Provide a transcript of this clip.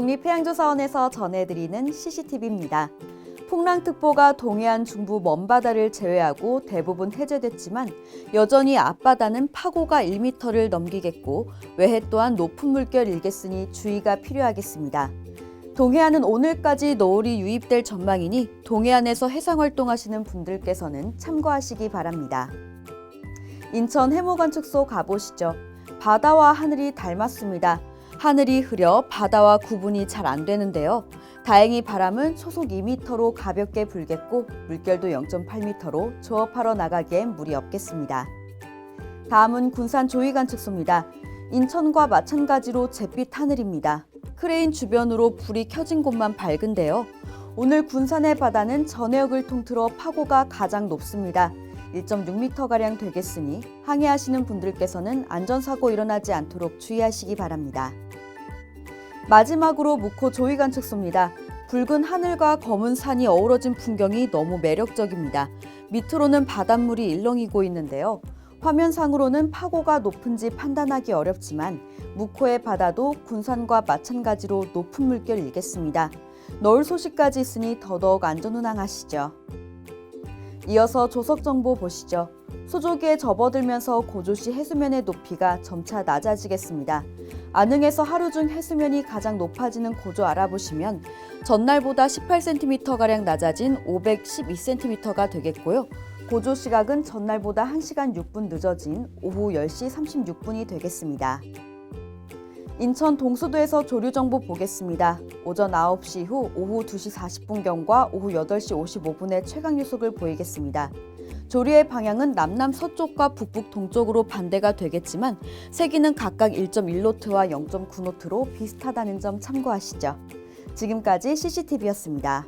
국립해양조사원에서 전해드리는 CCTV입니다. 풍랑특보가 동해안 중부 먼바다를 제외하고 대부분 해제됐지만 여전히 앞바다는 파고가 1m를 넘기겠고 외해 또한 높은 물결 일겠으니 주의가 필요하겠습니다. 동해안은 오늘까지 노을이 유입될 전망이니 동해안에서 해상 활동하시는 분들께서는 참고하시기 바랍니다. 인천 해무관측소 가보시죠. 바다와 하늘이 닮았습니다. 하늘이 흐려 바다와 구분이 잘 안 되는데요. 다행히 바람은 초속 2m로 가볍게 불겠고 물결도 0.8m로 조업하러 나가기엔 무리 없겠습니다. 다음은 군산 조이관측소입니다. 인천과 마찬가지로 잿빛 하늘입니다. 크레인 주변으로 불이 켜진 곳만 밝은데요. 오늘 군산의 바다는 전해역을 통틀어 파고가 가장 높습니다. 1.6m가량 되겠으니 항해하시는 분들께서는 안전사고 일어나지 않도록 주의하시기 바랍니다. 마지막으로 묵호 조이관측소입니다. 붉은 하늘과 검은 산이 어우러진 풍경이 너무 매력적입니다. 밑으로는 바닷물이 일렁이고 있는데요. 화면상으로는 파고가 높은지 판단하기 어렵지만 묵호의 바다도 군산과 마찬가지로 높은 물결 일겠습니다. 너울 소식까지 있으니 더더욱 안전운항하시죠. 이어서 조석 정보 보시죠. 소조기에 접어들면서 고조시 해수면의 높이가 점차 낮아지겠습니다. 안흥에서 하루 중 해수면이 가장 높아지는 고조 알아보시면 전날보다 18cm가량 낮아진 512cm가 되겠고요. 고조 시각은 전날보다 1시간 6분 늦어진 오후 10시 36분이 되겠습니다. 인천 동수도에서 조류 정보 보겠습니다. 오전 9시 후 오후 2시 40분경과 오후 8시 55분에 최강 유속을 보이겠습니다. 조류의 방향은 남남 서쪽과 북북 동쪽으로 반대가 되겠지만 세기는 각각 1.1노트와 0.9노트로 비슷하다는 점 참고하시죠. 지금까지 CCTV였습니다.